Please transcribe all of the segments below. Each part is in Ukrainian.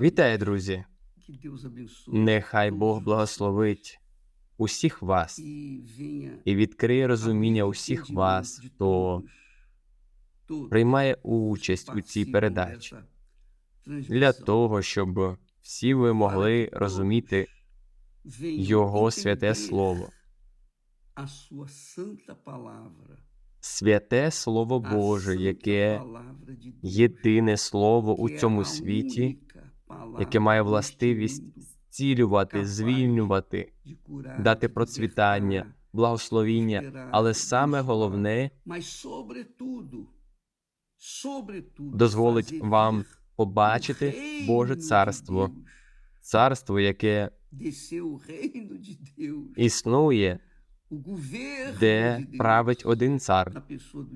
Вітаю, друзі! Нехай Бог благословить усіх вас і відкриє розуміння усіх вас, хто приймає участь у цій передачі, для того, щоб всі ви могли розуміти Його святе Слово, святе Слово Боже, яке єдине слово у цьому світі, яке має властивість зцілювати, звільнювати, дати процвітання, благословіння, але саме головне дозволить вам побачити Боже царство, царство, яке існує, де править один цар,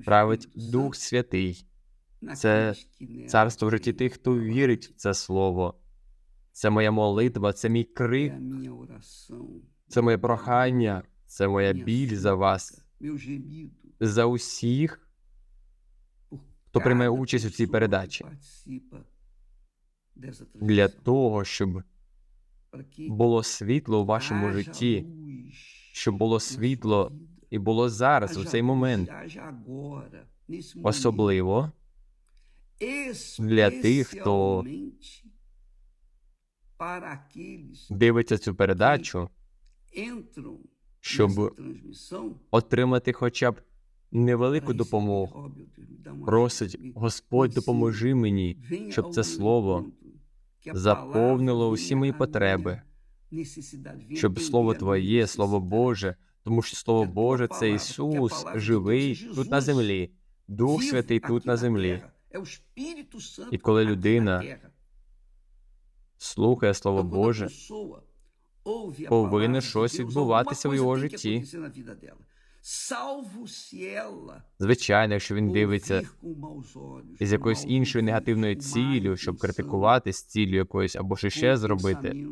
править Дух Святий, це царство в житті тих, хто вірить в це слово. Це моя молитва, це мій крик, це моє прохання, це моя біль за вас, за усіх, хто приймає участь у цій передачі, для того, щоб було світло у вашому житті, щоб було світло і було зараз, у цей момент, особливо для тих, хто дивиться цю передачу, щоб отримати хоча б невелику допомогу. Просить, Господь, допоможи мені, щоб це слово заповнило усі мої потреби, щоб Слово Твоє, Слово. Боже, тому що Слово Боже це Ісус, живий тут на землі, Дух Святий тут на землі. І коли людина. Слухає Слово a Боже, повинно щось відбуватися в його житті. Звичайно, якщо він дивиться із якоюсь іншою негативною ціллю, щоб критикувати з ціллю якоюсь або ще ще зробити,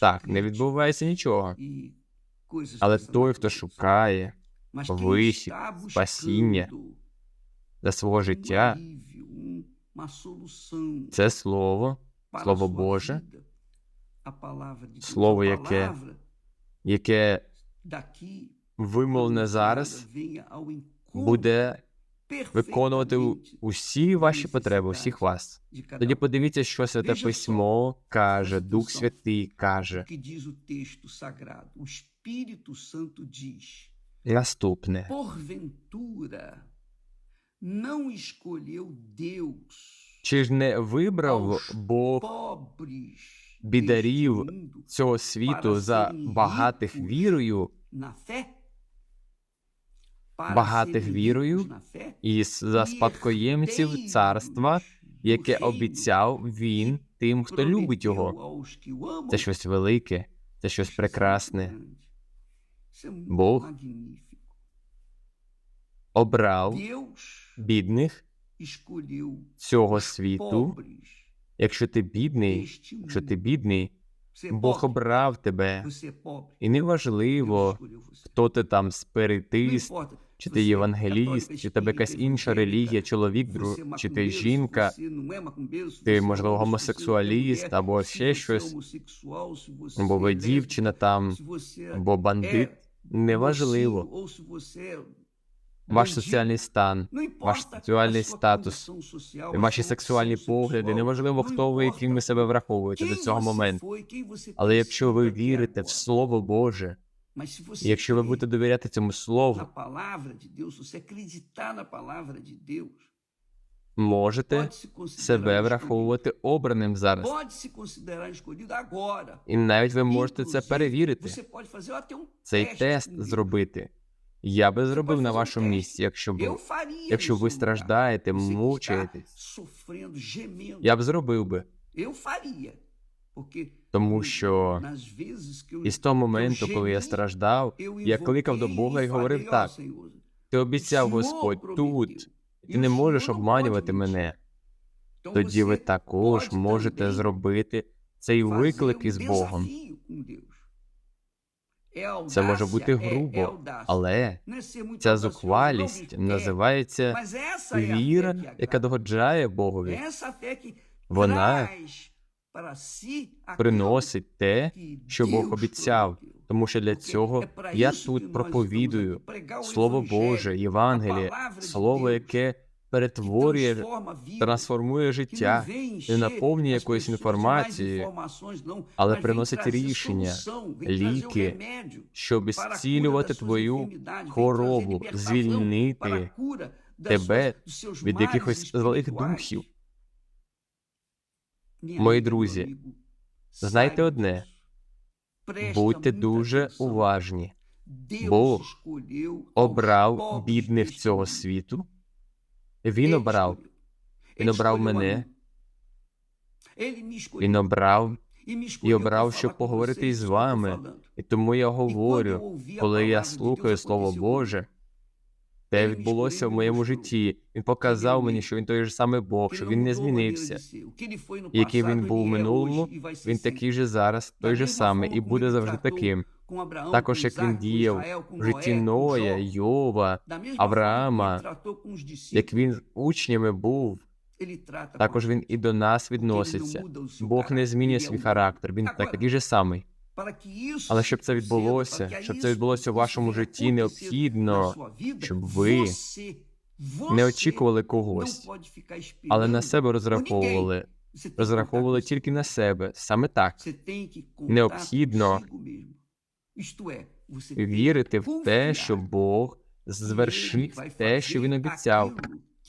так, не відбувається нічого. Але той, хто шукає está спасіння для свого життя, це слово, Слово Боже, Слово, яке яке вимовлене зараз, буде виконувати усі ваші потреби, усіх вас. Тоді подивіться, що Святе Письмо каже, Дух. Святий каже. Наступне: чи ж не вибрав Бог бідарів цього світу за багатих вірою? Багатих вірою і за спадкоємців царства, яке обіцяв він тим, хто любить його. Це щось велике, це щось прекрасне. Бог Обрав бідних цього світу. Якщо ти бідний, якщо ти бідний, Бог обрав тебе. І неважливо, хто ти там спиритист, чи ти євангеліст, чи тебе якась інша релігія, чоловік, дру... чи ти жінка, ти, можливо, гомосексуаліст, або ще щось, або ви дівчина там, або бандит. Неважливо. Ваш соціальний стан, ваш сексуальний статус, ваші сексуальні погляди, неважливо, хто ви, яким ви себе враховуєте до цього моменту. Але якщо ви вірите в Слово Боже, і якщо ви будете довіряти цьому Слову, можете себе враховувати обраним зараз. І навіть ви можете це перевірити, цей тест зробити. Я би зробив на вашому місці, якщо б якщо ви страждаєте, мучаєтесь, я б зробив би. Тому що із того моменту, коли я страждав, я кликав до Бога і говорив так: ти обіцяв, Господь, тут. Ти не можеш обманювати мене. Тоді ви також можете зробити цей виклик um із Богом. Це може бути грубо, але ця зухвалість називається віра, яка догоджає Богові. Вона приносить те, що Бог обіцяв. Тому що для цього я тут проповідую Слово Боже, Євангеліє, слово, яке перетворює, трансформує життя, не наповнює якоюсь інформацією, але приносить рішення, ліки, щоб зцілювати твою хворобу, звільнити тебе від якихось злих духів. Мої друзі, знайте одне, Будьте дуже уважні. Бог Обрав бідних цього світу. Він обрав, він обрав мене, він обрав, і обрав, щоб поговорити із вами. І тому я говорю, коли я слухаю Слово Боже, те відбулося в моєму житті. Він показав мені, що він той же самий Бог, що він не змінився. Який він був у минулому, він такий же зараз, той же самий, і буде завжди таким. Також як він діяв в житті Ноя, Йова, Авраама, як він учнями був, також він і до нас відноситься. Бог не змінює свій характер, він такий же самий. Але щоб це відбулося, щоб це відбулося isso вашому житті, необхідно, щоб ви не очікували когось, але на себе розраховували, розраховували тільки на себе. Саме так. Необхідно Вірити в те, що Бог звершить те, що він обіцяв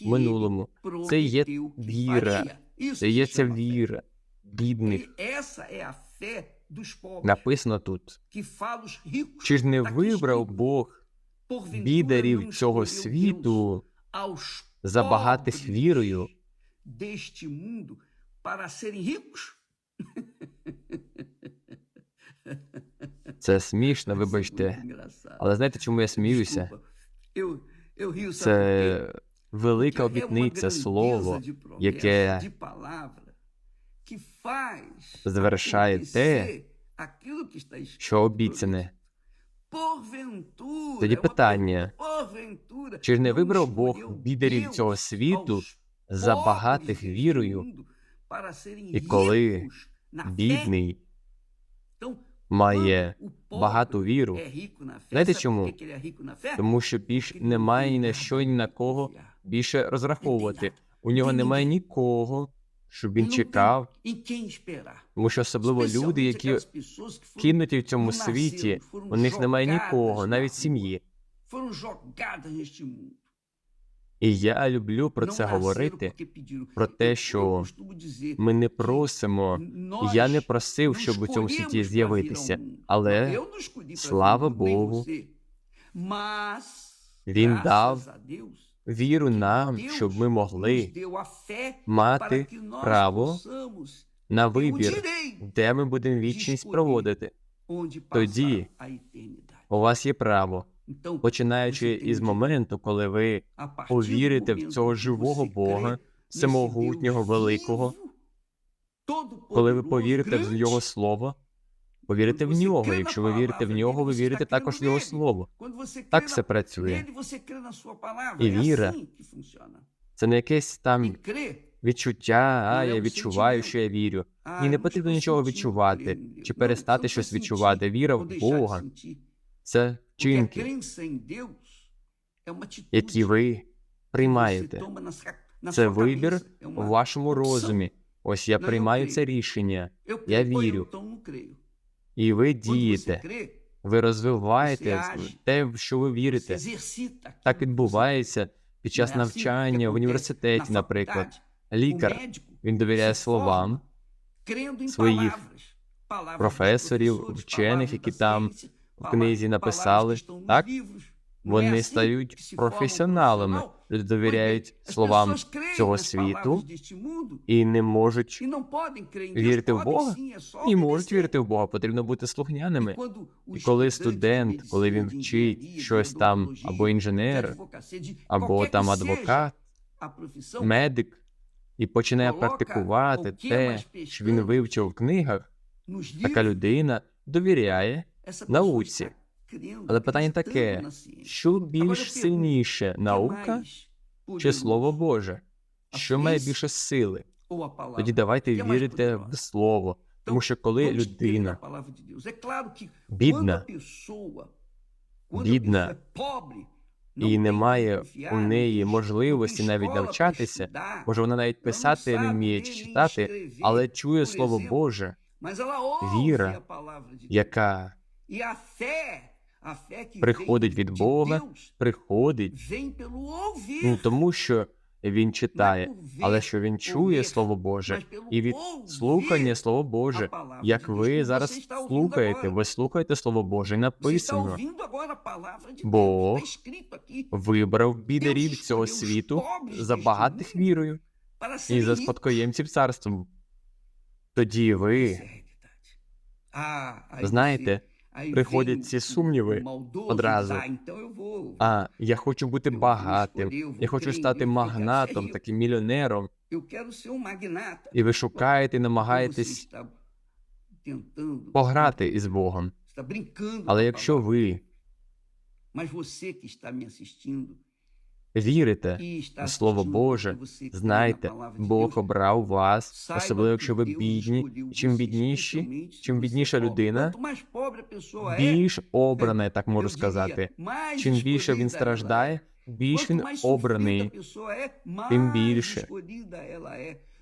в минулому. Це є віра. Це є ця віра бідних. E Написано тут. Чи ж не вибрав Бог "Porventura não бідарів цього світу pobres вірою? Це смішно, вибачте. Але знаєте, чому я сміюся? Це велика обітниця, слово, яке завершає те, що обіцяне. Тоді питання, чи ж не вибрав Бог бідерів цього світу, pobres deste вірою, і коли бідний має багату віру, Знаєте чому? тому що більш немає ні на що, ні на кого більше розраховувати. У нього немає нікого, щоб він чекав, тому що особливо люди, які кинуті в цьому світі, у них немає нікого, навіть сім'ї. І я люблю про це говорити. про те, що Ми не просимо. Я не просив, щоб у цьому світі з'явитися, але слава Богу, Він дав віру нам, щоб ми могли мати право на вибір, де ми будемо вічність проводити. Тоді. У вас є право, починаючи із моменту, коли ви повірите в цього живого Бога, всемогутнього, великого, коли ви повірите в Його Слово, повірите в нього. Якщо ви вірите в нього, ви вірите також в Його. Слово. Так все працює. І віра. Це не якесь там відчуття, а я я відчуваю, що я вірю. Ні, не потрібно нічого відчувати чи перестати щось відчувати. Віра в Бога це вчинки, які ви приймаєте. Це вибір uma вашому розумі. Ось я приймаю це рішення, Я вірю. і ви дієте. Ви розвиваєте те, в що ви вірите. Так відбувається під час навчання в університеті, наприклад. Лікар він довіряє словам своїх професорів, вчених, які там в книзі написали. Так, вони стають um професіоналами, довіряють словам цього світу і не можуть e вірити в Бога і можуть вірити в Бога. Потрібно бути E слухняними. І коли студент, коли він вчить щось там, або інженер, або там адвокат, медик, і починає практикувати те, що він вивчив в книгах, така людина довіряє науці. Але питання таке: що більш сильніше, наука чи? Слово Боже? Що має більше сили? Тоді давайте вірити в слово. Тому що коли людина бідна, бідна, і немає у неї можливості навіть навчатися, може вона навіть писати не вміє чи читати, але чує Слово. Боже, Віра, яка E приходить від Бога, приходить ну, тому, що він читає, але що він чує Слово Боже, і від слухання Слова a Боже, як ви зараз слухаєте, ви слухаєте Слово Боже, написано. Бог aqui, Вибрав бідерів цього світу за багатих вірою і за спадкоємців царством. Тоді ви. Ah, знаєте, приходять ці сумніви одразу. "Ah, А, я хочу бути багатим, я хочу стати магнатом, таким мільйонером. um. І ви шукаєте намагаєтесь пограти із Богом. Але якщо ви вірите e в Слово Боже, знайте, Бог обрав вас, особливо якщо ви бідні. чим бідніші, чим бідніша людина, більш обрана, я так можу сказати. Чим більше він страждає, більш він обраний. тим більше.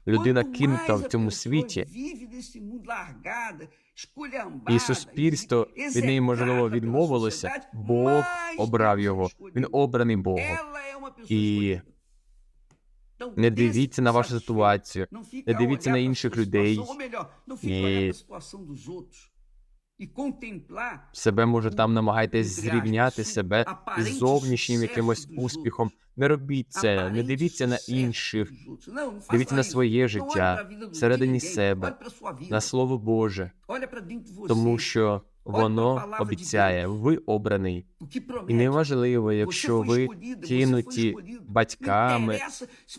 Людина кинута в цьому світі, і суспільство від неї, можливо, відмовилося, Бог обрав його. Він обраний Богом. І Не дивіться на вашу ситуацію, не дивіться на інших людей. І- себе може там намагайтесь зрівняти себе із зовнішнім якимось успіхом. Не робіть це, не дивіться на інших, дивіться на своє життя, всередині себе, на Слово Боже, тому що воно обіцяє, ви обраний. І неважливо, якщо ви кинуті батьками,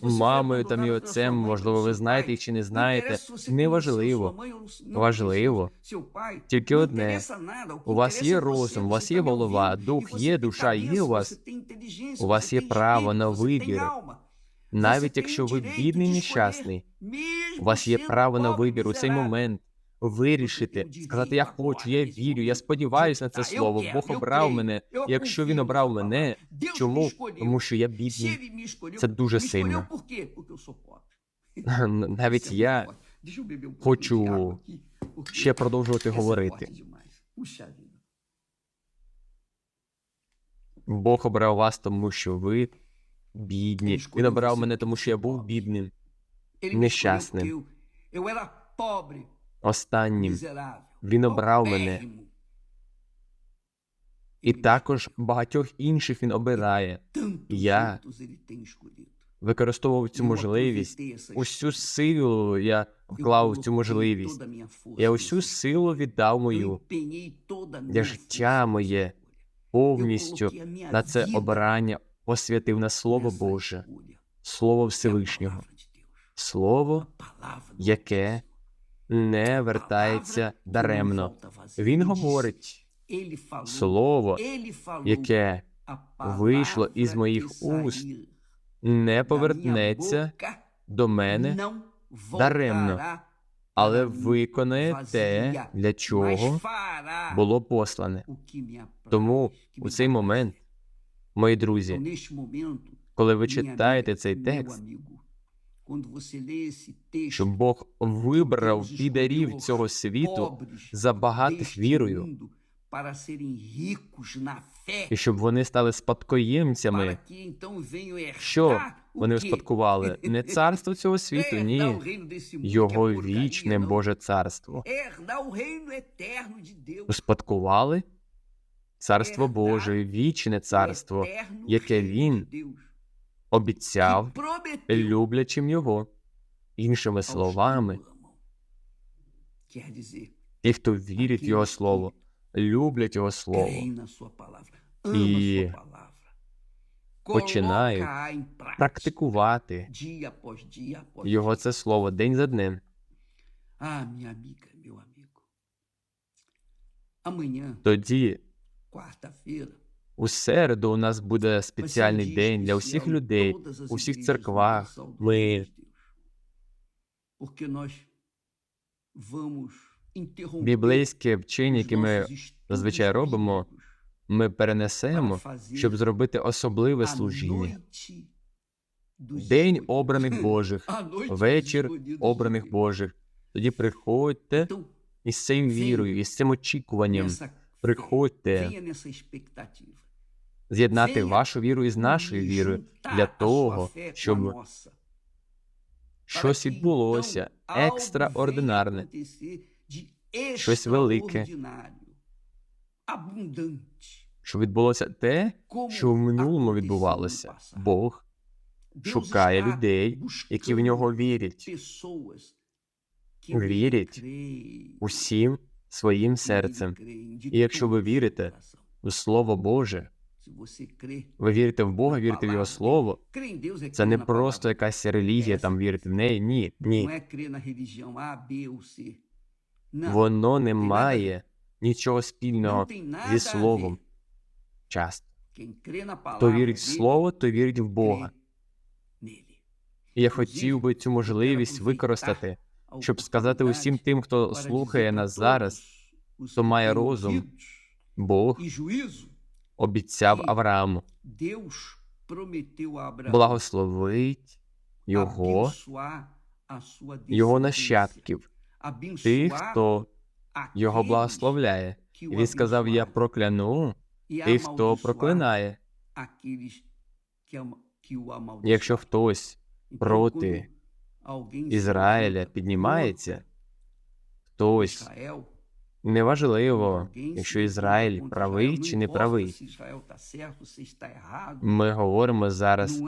мамою там і отцем, можливо, ви знаєте їх чи не знаєте. Неважливо. Важливо. Тільки одне. У вас є розум, у вас є голова, дух e є, душа є у вас. У вас є право на вибір. Навіть якщо ви бідний, нещасний, у вас є право на вибір у цей момент вирішити, сказати: Я хочу, я вірю, я сподіваюся на це слово. Бог обрав мене. Якщо він обрав мене, чому? Тому що я бідний. Це дуже сильно. Навіть я хочу ще продовжувати говорити. Бог обрав вас, тому що ви бідні. Він обрав мене, тому що я був бідним, Нещасним. Останнім. Він обрав мене. І також багатьох інших він обирає. Я використовував цю можливість. Усю силу я вклав цю можливість. Я усю силу віддав мою для життя моє повністю на це vida обрання, посвятив на Слово Боже. Слово Всевишнього. Слово, яке не вертається даремно. Він говорить слово, яке вийшло із моїх уст, не повернеться до мене, даремно, але виконає те, для чого було послане. Тому у цей момент, мої друзі, коли ви читаєте цей текст, що Бог вибрав підарів цього світу за багатих вірою, і щоб вони стали спадкоємцями. Що вони успадкували? Не царство цього світу, ні. Його вічне. Боже царство. Успадкували царство Боже, вічне царство, яке він. Обіцяв люблячим його. Іншими словами, ті, хто вірить в Його Слово, люблять Його Слово, E palavra. починають практикувати Його це слово день за днем. Ah, Тоді у середу у нас буде спеціальний день для всіх людей, у всіх церквах. Ми Біблейське вчення, яке ми зазвичай робимо, ми перенесемо, щоб зробити особливе служіння. День обраних Божих, вечір обраних Божих. Тоді приходьте із цією вірою, із цим очікуванням. Приходьте з'єднати вашу віру із нашою вірою для того, щоб щось відбулося екстраординарне, щось велике. що відбулося те, що в минулому відбувалося. Бог шукає людей, які в нього вірять, Вірять усім своїм серцем. І якщо ви вірите в Слово Боже, ви вірите в Бога, вірите в Його Слово. Це не просто якась релігія, там вірити в неї. Ні, ні. Воно не nada a має нічого спільного зі словом. Часто. Хто вірить в Слово, той вірить в Бога. І я хотів би цю можливість використати, щоб сказати усім тим, хто слухає нас зараз, хто має розум, Бог e обіцяв Аврааму, благословить його, його нащадків, тих, хто його благословляє. І він сказав: Я прокляну e тих, хто проклинає. Якщо хтось проти Ізраїля піднімається, хтось неважливо, якщо Ізраїль правий чи не правий. Ми говоримо зараз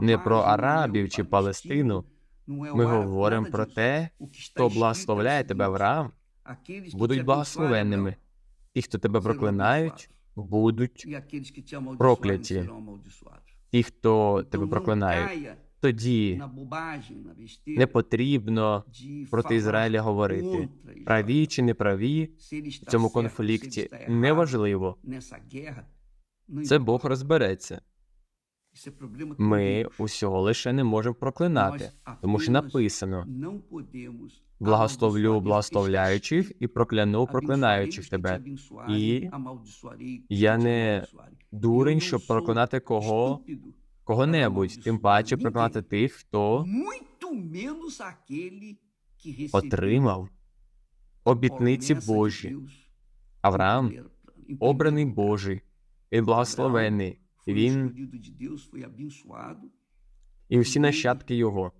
не про Арабів чи Палестину. Ми говоримо про те, хто благословляє тебе, Авраам, будуть благословенними. Ті, хто тебе проклинають, будуть E прокляті. ті, хто тебе проклинають. Тоді не потрібно проти Ізраїля говорити. Праві чи не праві в цьому конфлікті неважливо. não Це. Бог розбереться. Ми усього лише не можемо проклинати, тому що написано: благословлю благословляючих і прокляну проклинаючих тебе. І я не Дурень, щоб проклинати кого кого-небудь, тим паче проклинати тих, хто отримав обітниці Божі. Авраам обраний Божий, він благословений, він і всі нащадки його.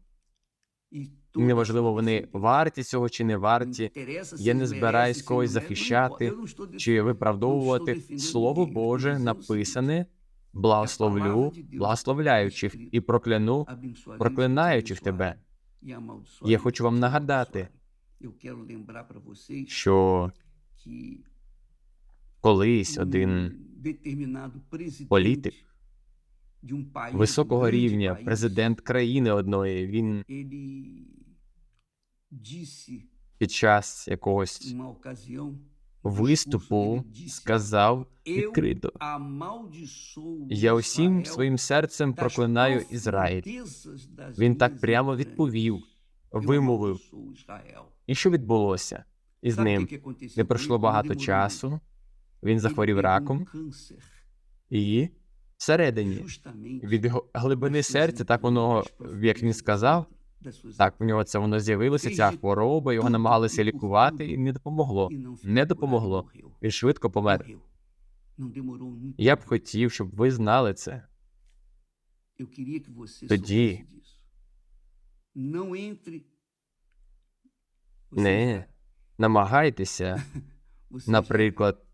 Неважливо, вони варті цього чи не варті. Я не збираюсь когось захищати чи виправдовувати Слово Боже написане, благословлю благословляючих і прокляну проклинаючих тебе. Я хочу вам нагадати, що колись один політик високого рівня, президент країни одної, він під час якогось виступу сказав відкрито: Я усім своїм серцем проклинаю Ізраїль. Він так прямо відповів, вимовив. І що відбулося із ним? Не пройшло багато часу. Він захворів раком, і всередині від глибини серця, так воно, як він сказав, так в нього це воно з'явилося, ця хвороба, його намагалися лікувати, і не допомогло. Не допомогло. Він швидко помер. Я б хотів, щоб ви знали це. Тоді Не намагайтеся, наприклад,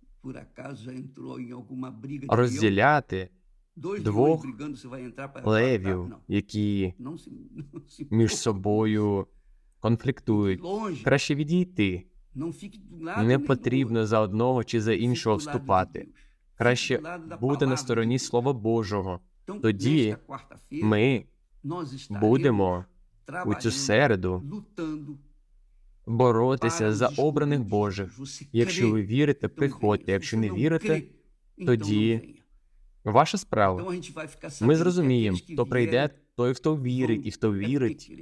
розділяти двох левів, які між собою конфліктують. Краще відійти. Не потрібно за одного чи за іншого вступати. Краще бути на стороні Слова Божого. Тоді ми будемо у цю середу боротися за обраних Божих. Якщо ви вірите, приходьте. Якщо не вірите, тоді ваша справа. Ми зрозуміємо, хто прийде, той, хто вірить, і хто вірить,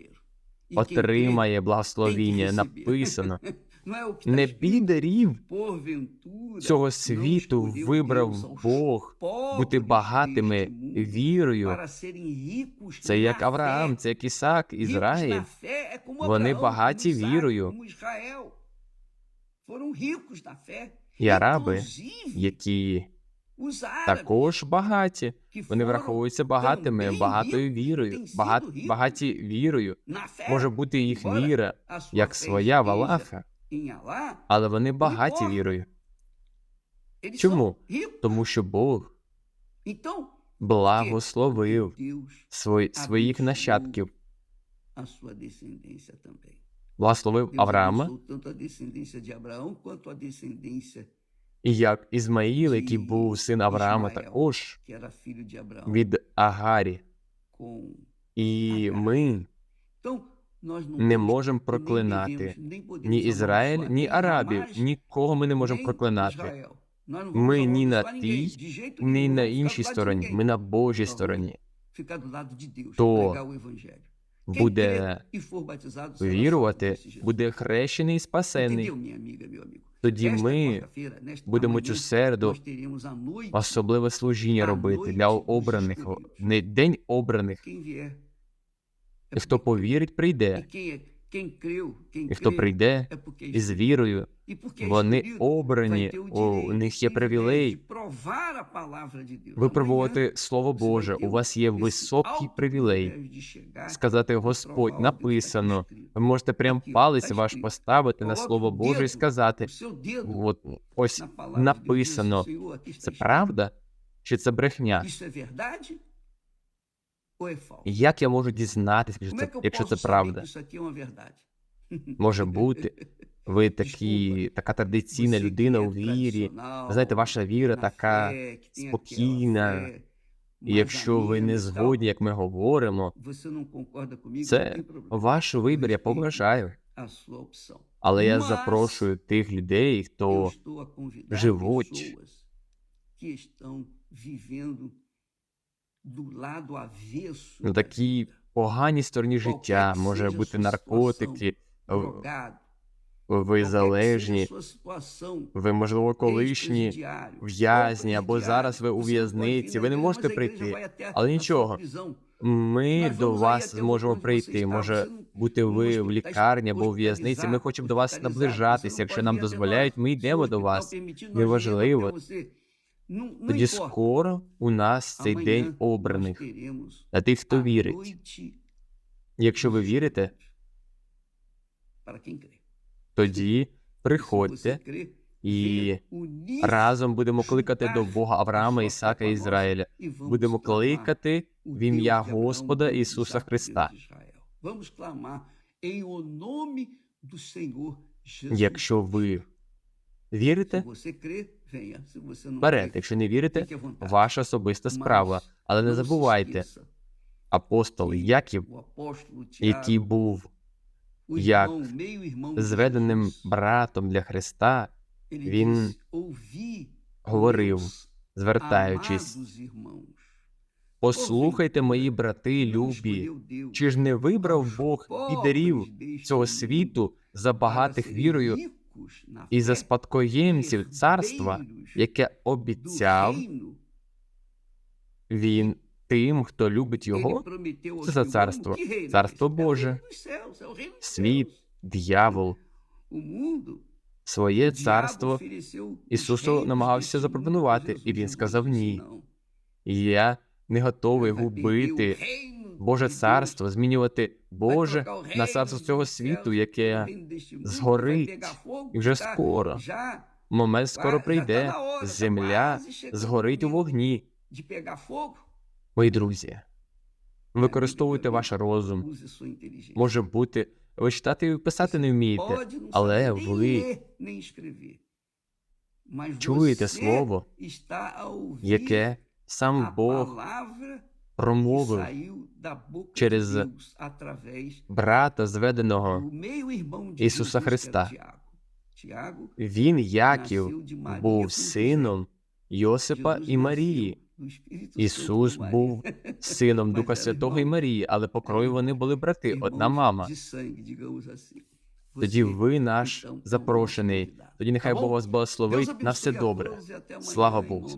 отримає благословіння. Написано, не підарів цього світу вибрав Бог бути багатими вірою. Це як Авраам, це як Ісак, Ізраїль. Вони багаті вірою. І араби, які також багаті. Вони враховуються багатими, багатою вірою, багат, багаті вірою. Може бути їх віра, як своя в Аллаха, але вони багаті вірою. Чому? Тому що Бог благословив свої, своїх нащадків, благословив Авраама, як Ізмаїл, який був син Авраама, також від Агарі. І ми не можемо проклинати ні Ізраїль, ні арабів, нікого ми не можемо проклинати. Ми ні на тій, ні на іншій стороні. Ми на Божій стороні. То буде e Вірувати, буде хрещений і спасений. Тоді ми будемо цю середу особливе служіння робити для обраних, не день обраних. І хто повірить, E прийде. І хто прийде із вірою, E вони обрані, у них є привілей випробувати Слово Боже. У вас є високий привілей сказати e Господь, написано. Ви можете прям палець ваш поставити на Слово Боже і сказати: от ось написано. Це правда чи це брехня? Як я можу дізнатися, якщо це правда? Може бути, ви такі, така традиційна людина у вірі. знаєте, ваша віра така спокійна. І якщо ви не e згодні, як ми говоримо, це ваш вибір, я поважаю. Але я запрошую тих людей, хто живуть. на такій поганій стороні життя, може бути наркотики, ви залежні, ви, можливо, колишні в'язні, або зараз ви у в'язниці, ви не можете прийти. Але нічого, ми до вас зможемо прийти. Може бути ви в лікарні або в в'язниці. Ми хочемо до вас наближатися. Якщо нам дозволяють, ми йдемо до вас. Неважливо. Тоді скоро у нас цей день обраних. А тих, хто вірить. Якщо ви вірите. Тоді E приходьте і разом будемо кликати до Бога Авраама, Ісака і Ізраїля. e Будемо кликати в ім'я Господа Ісуса Христа. Якщо ви вірите, вперед. Якщо не вірите, ваша особиста справа. Але не забувайте, апостол Яків, який був як зведеним братом для Христа, він говорив, звертаючись, послухайте, мої брати любі, чи ж не вибрав Бог підарів цього світу за багатих вірою і за спадкоємців царства, яке обіцяв він тим, хто любить його, Це за царство. Царство Боже. світ, mundo, своє царство. Ісусу намагався запропонувати, і він сказав ні. "Não, І я не готовий губити Боже царство, змінювати Боже на царство цього світу, яке згорить. І вже скоро, момент скоро прийде, земля згорить у вогні. Мої друзі, використовуйте ваш розум. Може бути, ви читати і писати не вмієте, але ви чуєте слово, яке сам Бог промовив через брата зведеного. Ісуса Христа. Він, Яків, був сином Йосипа і Марії. Ісус був сином Духа Святого і. Марії, але по крові вони були брати, одна мама. Тоді ви наш запрошений. Тоді нехай Бог вас благословить на все добре. Слава Богу.